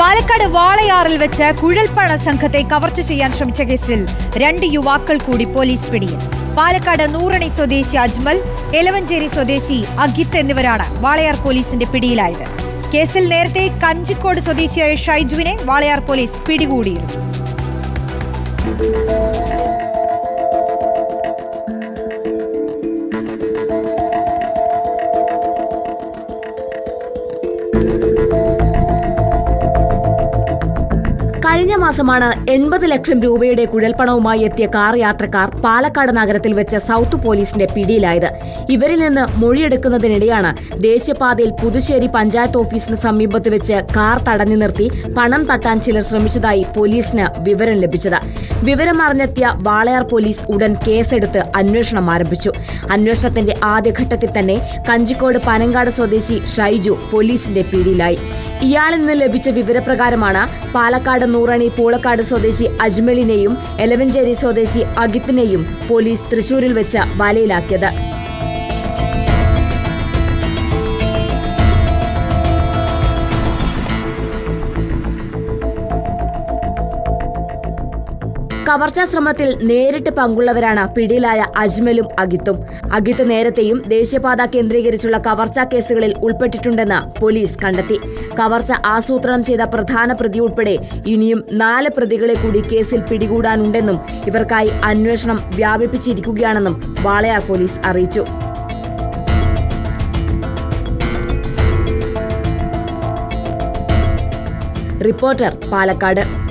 പാലക്കാട് വാളയാറിൽ വെച്ച് കുഴൽപ്പണ സംഘത്തെ കവർച്ച ചെയ്യാൻ ശ്രമിച്ച കേസിൽ രണ്ട് യുവാക്കൾ കൂടി പോലീസ് പിടിയിൽ. പാലക്കാട് നൂറണി സ്വദേശി അജ്മൽ എലവഞ്ചേരി സ്വദേശി അഗിത്ത് എന്നിവരാണ് വാളയാർ പോലീസിന്റെ പിടിയിലായത്. കേസിൽ നേരത്തെ കഞ്ചിക്കോട് സ്വദേശിയായ ഷൈജുവിനെ വാളയാർ പോലീസ് പിടികൂടിയിരുന്നു. കഴിഞ്ഞ മാസമാണ് എൺപത് ലക്ഷം രൂപയുടെ കുഴൽപ്പണവുമായി എത്തിയ കാർ യാത്രക്കാർ പാലക്കാട് നഗരത്തിൽ വെച്ച് സൗത്ത് പോലീസിന്റെ പിടിയിലായത്. ഇവരിൽ നിന്ന് മൊഴിയെടുക്കുന്നതിനിടെയാണ് ദേശീയപാതയിൽ പുതുശ്ശേരി പഞ്ചായത്ത് ഓഫീസിന് സമീപത്ത് വെച്ച് കാർ തടഞ്ഞു നിർത്തി പണം തട്ടാൻ ചിലർ ശ്രമിച്ചതായി പോലീസിന് വിവരം ലഭിച്ചത്. വിവരം അറിഞ്ഞെത്തിയ വാളയാർ പോലീസ് ഉടൻ കേസെടുത്ത് അന്വേഷണം ആരംഭിച്ചു. അന്വേഷണത്തിന്റെ ആദ്യഘട്ടത്തിൽ തന്നെ കഞ്ചിക്കോട് പനങ്കാട് സ്വദേശി ഷൈജു പോലീസിന്റെ പിടിയിലായി. ഇയാളിൽ നിന്ന് ലഭിച്ച വിവരപ്രകാരമാണ് പാലക്കാട് നൂറണി പൂളക്കാട് സ്വദേശി അജ്മലിനെയും എലവഞ്ചേരി സ്വദേശി അഗിത്തിനെയും പോലീസ് തൃശൂരിൽ വെച്ച് വലയിലാക്കിയത്. കവർച്ചാ ശ്രമത്തിൽ നേരിട്ട് പങ്കുള്ളവരാണ് പിടിയിലായ അജ്മലും അഗിത്തും. അഗിത്ത് നേരത്തെയും ദേശീയപാത കേന്ദ്രീകരിച്ചുള്ള കവർച്ചാ കേസുകളിൽ ഉൾപ്പെട്ടിട്ടുണ്ടെന്ന് പോലീസ് കണ്ടെത്തി. കവർച്ച ആസൂത്രണം ചെയ്ത പ്രധാന പ്രതി ഉൾപ്പെടെ ഇനിയും നാല് പ്രതികളെ കൂടി കേസിൽ പിടികൂടാനുണ്ടെന്നും ഇവർക്കായി അന്വേഷണം വ്യാപിപ്പിച്ചിരിക്കുകയാണെന്നും വാളയാർ പോലീസ് അറിയിച്ചു. റിപ്പോർട്ടർ പാലക്കാട്.